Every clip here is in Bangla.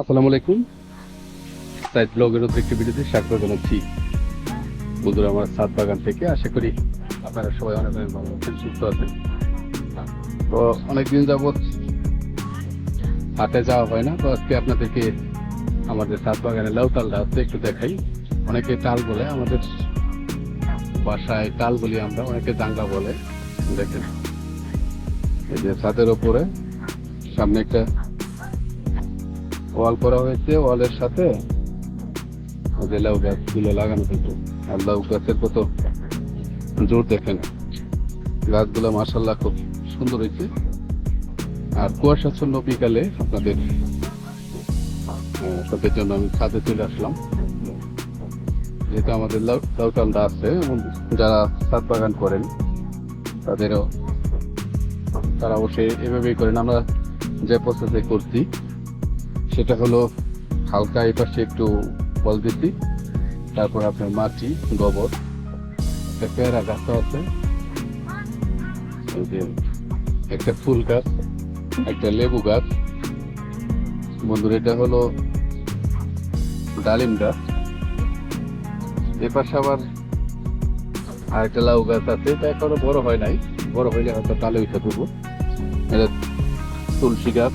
আসসালামু আলাইকুম। সাইড ব্লগের একটি ভিডিওতে স্বাগত জানাচ্ছি। বন্ধুরা, আমার সাত বাগান থেকে আশা করি আপনারা সবাই অনেক অনেক ভালো আছেন, সুস্থ আছেন। তো অনেকদিন যাবৎ হাটে যাওয়া হয় না, তো আজকে আপনাদেরকে আমাদের সাত বাগানের লাউ তালটা একটু দেখাই। অনেকে টাল বলে, আমাদের বাসায় টাল বলি আমরা, অনেকে জাংলা বলে। দেখেন, এই যে ছাদের ওপরে সামনে একটা ওয়াল করা হয়েছে, ওয়ালের সাথে যে লাউ গাছগুলো লাগানো হয়েছে। আর লাউ গাছের কত জোর দেখেন। গাছগুলো মার্শাল্লাহ খুব সুন্দর হয়েছে। আর কুয়াশাচ্ছন্ন বিকালে আপনাদের তাদের জন্য আমি ছাদে চলে আসলাম। যেহেতু আমাদের লাউ লাউ চালটা আছে, এবং যারা ছাদ বাগান করেন, তাদেরও, তারা অবশ্যই এভাবেই করেন। আমরা যে প্রসেসে করছি সেটা হলো হালকা এই পাশে একটু বল দিচ্ছি। তারপর আপনার মাটি, গোবর, একটা পেয়ারা গাছ আছে। একটা ফুল গাছ, একটা লেবু গাছ। বন্ধুরা, এটা হলো ডালিম গাছ। এ পাশে আবার আরেকটা লাউ গাছ আছে, এটা এখনও বড় হয় নাই। বড় হইলে হয়তো তালে উঠে দেবো এটা তুলসী গাছ।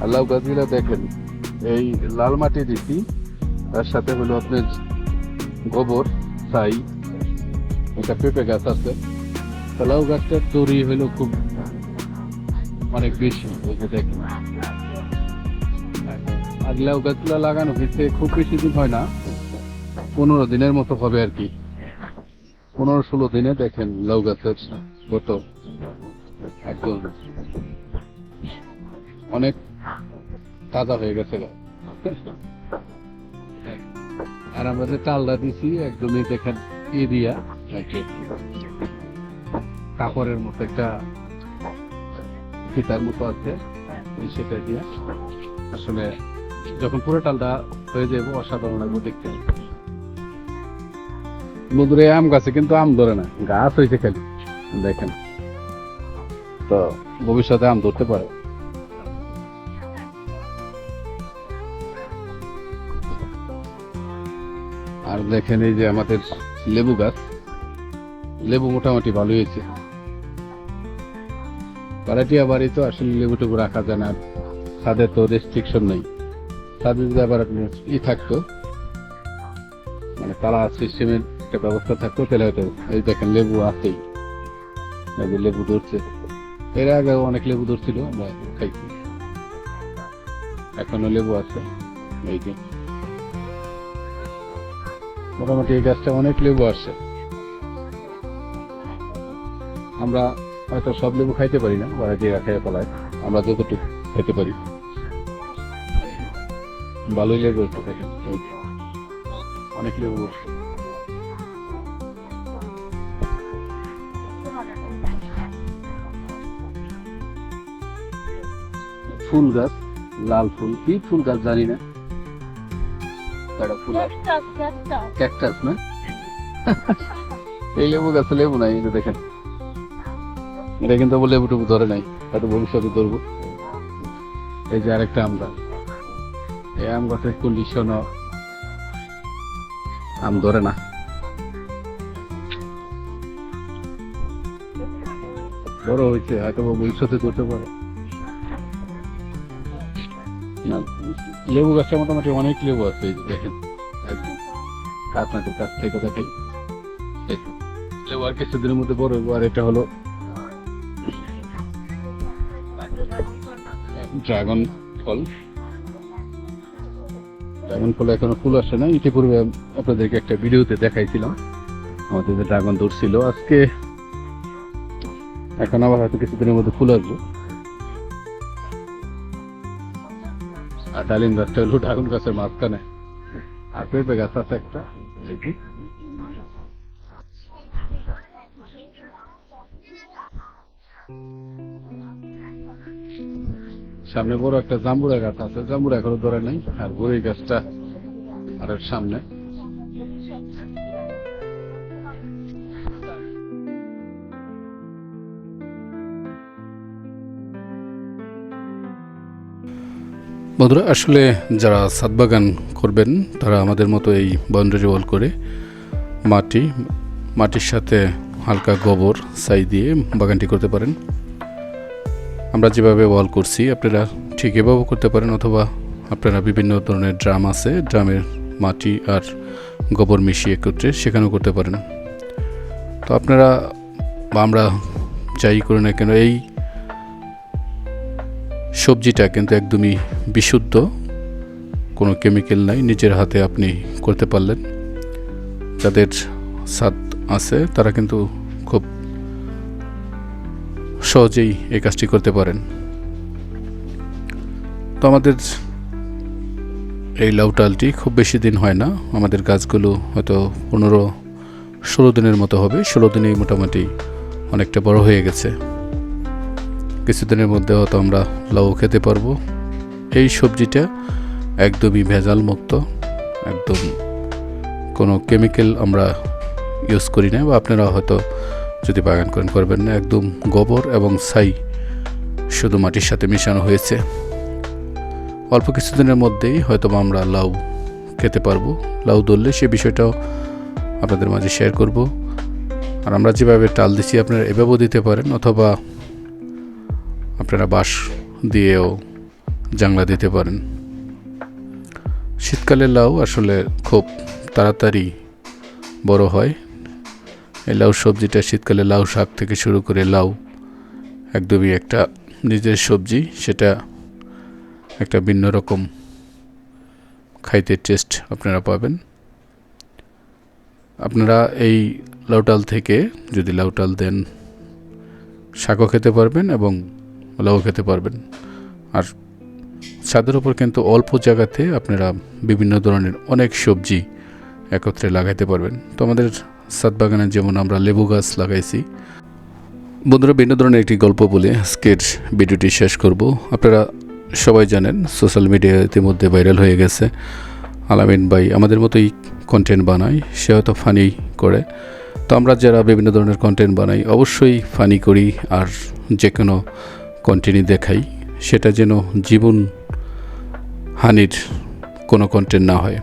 আর লাউ দেখেন, এই লাল মাটি দিছি, তার সাথে হলো আপনার গোবর, ছাই একটা পেঁপে গাছ আছে। লাউ গাছটার তৈরি হলো খুব, অনেক বেশি দেখেন। আর লাউ গাছগুলো লাগানো হয়েছে, খুব বেশি দিন হয় না, পনেরো দিনের মতো হবে আর কি। পনেরো ষোলো দিনে দেখেন লাউ গাছের কত একদম। অনেক তাজা হয়ে গেছে। আর আমরা যে চালটা দিছি, একদমই দেখেন নাকি কাপড়ের মতো একটা ফিতার মতো আছে সেটা দিয়া। আসলে যখন পুরো টালটা হয়ে যাব, অসাধারণ লাগবে দেখতে। এই আম গাছে কিন্তু আম ধরে না, গাছ হয়েছে খালি, দেখেন। তো ভবিষ্যতে আম ধরতে পারে। আর দেখেন এই যে আমাদের লেবু গাছ। লেবু মোটামুটি ভালো হয়েছে। ভাড়াটিয়া বাড়ি তো আসলে লেবু টেবু রাখা যায় না। ছাদে তো রেস্ট্রিকশন নেই। ছাদে যদি আবার ই থাকতো মানে তালা সিস্টেমের একটা ব্যবস্থা থাকতো, তাহলে হয়তো এই দেখেন লেবু আছেই। লেবু ধরছে। এর আগে অনেক লেবু ধরছিল, আমরা খাইছি। এখনও লেবু আছে, এই যে। মোটামুটি এই গাছটা অনেক লেবু আসছে আমরা হয়তো সব লেবু খাইতে পারি না, ওরা যে রাখায় পলায়, আমরা যতটুকু খেতে পারি। ভালোই লেবু দেখেন অনেক লেবু ফুল গাছ, লাল ফুল, কি ফুল গাছ জানি না। একটা ফুল. ক্যাকটাস না? এই লেবু গাছে লেবু নাই এই দেখেন। এটা কিন্তু আবার লেবু টেবু ধরে নাই হয়তো ভবিষ্যতে ধরবো। এই যে আরেকটা আম গাছ। এই আম গাছের কন্ডিশন আম ধরে না। বড় হয়েছে হয়তো ভবিষ্যতে ধরতে পারে। লেবু গাছটা মোটামুটি অনেক লেবু আছে এই যে দেখেন। একদম আপনাদের কাছ থেকে দেখেন। লেবু আর কিছুদিনের মধ্যে বড় আর এটা হলো, ড্রাগন ফল। ড্রাগন ফল এখনও ফুল আসে না ইতিপূর্বে আপনাদেরকে একটা ভিডিওতে দেখাইছিলাম। আমাদের যে ড্রাগন ধরছিল, আজকে এখন আবার হয়তো কিছুদিনের মধ্যে ফুল আসবে। আর ডালিম গাছটা হলো ঠাকুর গাছের মাঝখানে। আর পেঁপে গাছ আছে একটা। সামনে বড় একটা জাম্বুরা গাছ আছে। জাম্বুরা এখনও ধরে নাই। আর বড়ই গাছটা আর সামনে। বন্ধুরা, আসলে যারা ছাদ বাগান করবেন, তারা আমাদের মতো এই বাউন্ডারি ওয়াল করে মাটি, মাটির সাথে হালকা গোবর, ছাই দিয়ে বাগানটি করতে পারেন। আমরা যেভাবে ওয়াল করছি, আপনারা ঠিক এভাবেও করতে পারেন, অথবা আপনারা বিভিন্ন ধরনের ড্রাম আছে, ড্রামের মাটি আর গোবর মিশিয়ে একত্রে সেখানেও করতে পারেন। তো আপনারা বা আমরা যাই করি না কেন, এই সবজিটা কিন্তু একদমই বিশুদ্ধ, কোনো কেমিক্যাল নাই, নিজের হাতে আপনি করতে পারলেন। যাদের স্বাদ আছে, তারা কিন্তু খুব সহজেই এই কাজটি করতে পারেন। তো আমাদের এই লাউটালটি খুব বেশি দিন হয় না। আমাদের গাছগুলো হয়তো পনেরো, ষোলো দিনের মতো হবে। ষোলো দিনেই মোটামুটি অনেকটা বড় হয়ে গেছে। কিছুদিনের মধ্যে হয়তো আমরা লাউ খেতে পারব। এই সবজিটা একদমই ভেজাল মুক্ত একদম কোনো কেমিক্যাল আমরা ইউজ করি না বা আপনারা হয়তো যদি বাগান করেন করবেন না, একদম গোবর এবং ছাই শুধু মাটির সাথে মেশানো হয়েছে। অল্প কিছুদিনের মধ্যেই হয়তো আমরা লাউ খেতে পারব। লাউ ধরলে সে বিষয়টাও আপনাদের মাঝে শেয়ার করব। আর আমরা যেভাবে টাল দিচ্ছি আপনারা এভাবেও দিতে পারেন অথবা আপনারা বাঁশ দিয়েও জাংলা দিতে পারেন। শীতকালে লাউ আসলে খুব তাড়াতাড়ি বড় হয়। এই লাউ সবজিটা শীতকালে লাউ শাক থেকে শুরু করে লাউ একদমই একটা নিজের সবজি, সেটা একটা ভিন্ন রকম খাইতে টেস্ট আপনারা পাবেন। আপনারা এই লাউটাল থেকে যদি লাউটাল দেন, শাকও খেতে পারবেন এবং লাউ খেতে পারবেন। আর ছাদের উপর কিন্তু অল্প জায়গাতে আপনারা বিভিন্ন ধরনের অনেক সবজি একত্রে লাগাইতে পারবেন। তো আমাদের ছাদ বাগানে যেমন আমরা লেবু গাছ লাগাইছি। বন্ধুরা বিভিন্ন ধরনের একটি গল্প বলে আজকের ভিডিওটি শেষ করব। আপনারা সবাই জানেন, সোশ্যাল মিডিয়া ইতিমধ্যে ভাইরাল হয়ে গেছে। আলামিন ভাই আমাদের মতোই কন্টেন্ট বানায়, সে হয়তো ফানি করে। তো আমরা যারা বিভিন্ন ধরনের কন্টেন্ট বানাই, অবশ্যই ফানি করি। আর যে কোনো কন্টেন্টই দেখাই, সেটা যেন জীবন হানির কোনো কন্টেন্ট না হয়।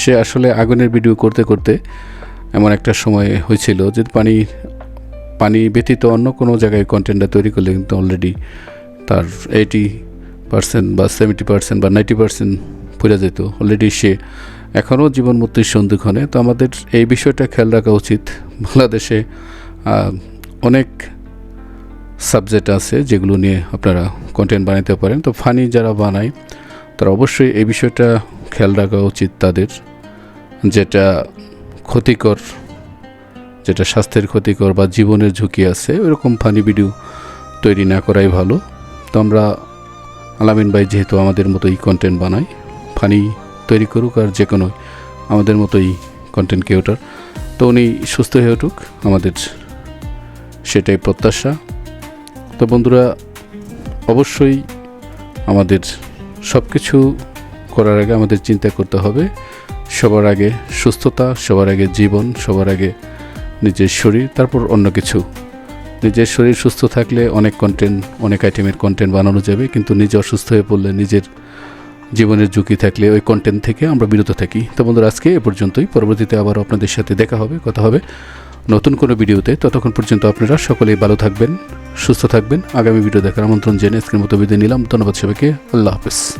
সে আসলে আগুনের ভিডিও করতে করতে এমন একটা সময় হয়েছিল যে পানি পানি ব্যতীত অন্য কোনো জায়গায় কন্টেন্টটা তৈরি করলে কিন্তু অলরেডি তার এইটি পার্সেন্ট বা সেভেন্টি পার্সেন্ট বা নাইনটি পার্সেন্ট পড়ে যেত। অলরেডি সে এখনও জীবন মৃত্যুর সন্ধিক্ষণে। তো আমাদের এই বিষয়টা খেয়াল রাখা উচিত। বাংলাদেশে অনেক সাবজেক্ট আছে যেগুলো নিয়ে আপনারা কন্টেন্ট বানাতে পারেন। তো ফানি যারা বানায়, তারা অবশ্যই এই বিষয়টা খেয়াল রাখা উচিত তাদের, যেটা ক্ষতিকর, যেটা স্বাস্থ্যের ক্ষতিকর বা জীবনের ঝুঁকি আছে ওরকম ফানি ভিডিও তৈরি না করাই ভালো। তো আমরা আলামিন ভাই যেহেতু আমাদের মতোই কন্টেন্ট বানাই ফানি তৈরি করুক আর যে কোনো আমাদের মতোই কন্টেন্ট ক্রিয়েটর তো উনি সুস্থ হয়ে উঠুক। আমাদের সেটাই প্রত্যাশা। তো বন্ধুরা, অবশ্যই আমাদের সব কিছু করার আগে আমাদের চিন্তা করতে হবে, সবার আগে সুস্থতা, সবার আগে জীবন, সবার আগে নিজের শরীর, তারপর অন্য কিছু। নিজের শরীর সুস্থ থাকলে অনেক কন্টেন্ট অনেক আইটেমের কন্টেন্ট বানানো যাবে, কিন্তু নিজে অসুস্থ হয়ে পড়লে নিজের জীবনের ঝুঁকি থাকলে ওই কন্টেন্ট থেকে আমরা বিরত থাকি। তো বন্ধুরা, আজকে এ পর্যন্তই। পরবর্তীতে আবার আপনাদের সাথে দেখা হবে, কথা হবে। নতুন কোনো ভিডিওতে ততক্ষণ পর্যন্ত আপনারা সকলেই ভালো থাকবেন, সুস্থ থাকবেন। আগামী ভিডিও দেখার আমন্ত্রণ জেনে আজকের মতো বিদায় নিলাম। ধন্যবাদ সবাইকে। আল্লাহ হাফেজ।